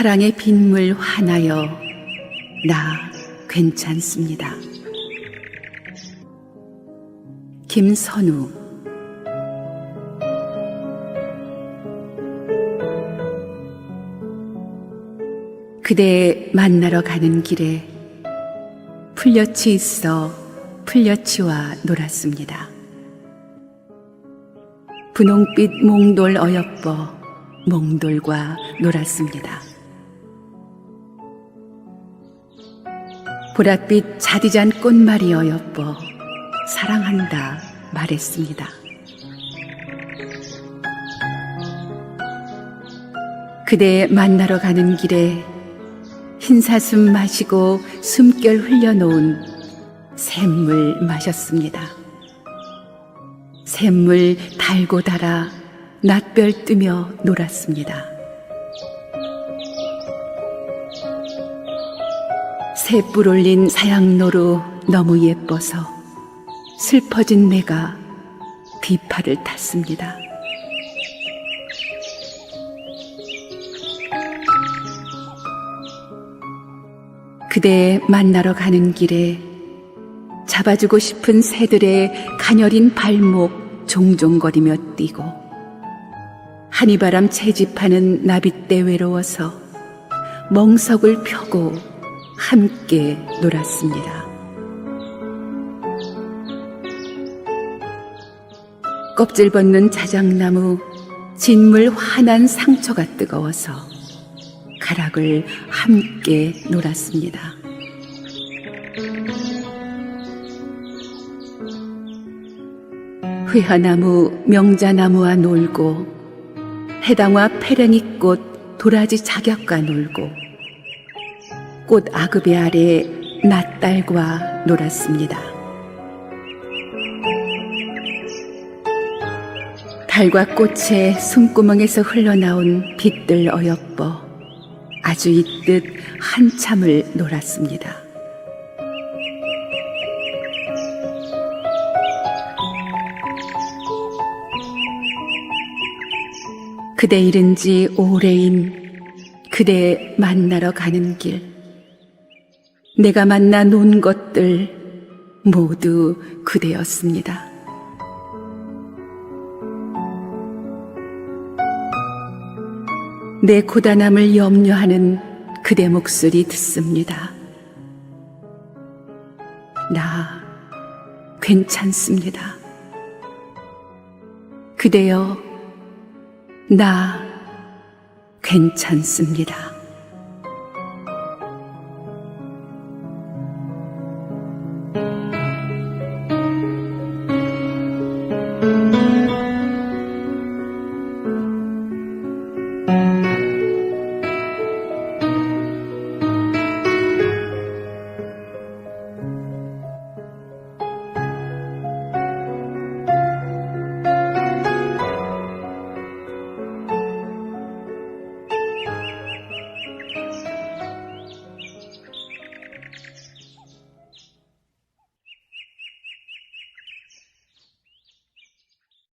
사랑의 빗물 하나여 나 괜찮습니다. 김선우 그대 만나러 가는 길에 풀려치 있어 풀려치와 놀았습니다. 분홍빛 몽돌 어여뻐 몽돌과 놀았습니다. 보랏빛 자디잔 꽃말이 어여뻐 사랑한다 말했습니다. 그대 만나러 가는 길에 흰 사슴 마시고 숨결 흘려놓은 샘물 마셨습니다. 샘물 달고 달아 낯별 뜨며 놀았습니다. 새뿔 올린 사양노루 너무 예뻐서 슬퍼진 내가 비파를 탔습니다. 그대 만나러 가는 길에 잡아주고 싶은 새들의 가녀린 발목 종종거리며 뛰고 한이바람 채집하는 나빗대 외로워서 멍석을 펴고 함께 놀았습니다. 껍질 벗는 자작나무 진물 환한 상처가 뜨거워서 가락을 함께 놀았습니다. 회화나무 명자나무와 놀고 해당화 페랭이꽃 도라지 자격과 놀고 꽃 아급의 아래 낫달과 놀았습니다. 달과 꽃의 숨구멍에서 흘러나온 빛들 어여뻐 아주 있듯 한참을 놀았습니다. 그대 잃은 지 오래인 그대 만나러 가는 길. 내가 만나 논 것들 모두 그대였습니다. 내 고단함을 염려하는 그대 목소리 듣습니다. 나 괜찮습니다. 그대여, 나 괜찮습니다.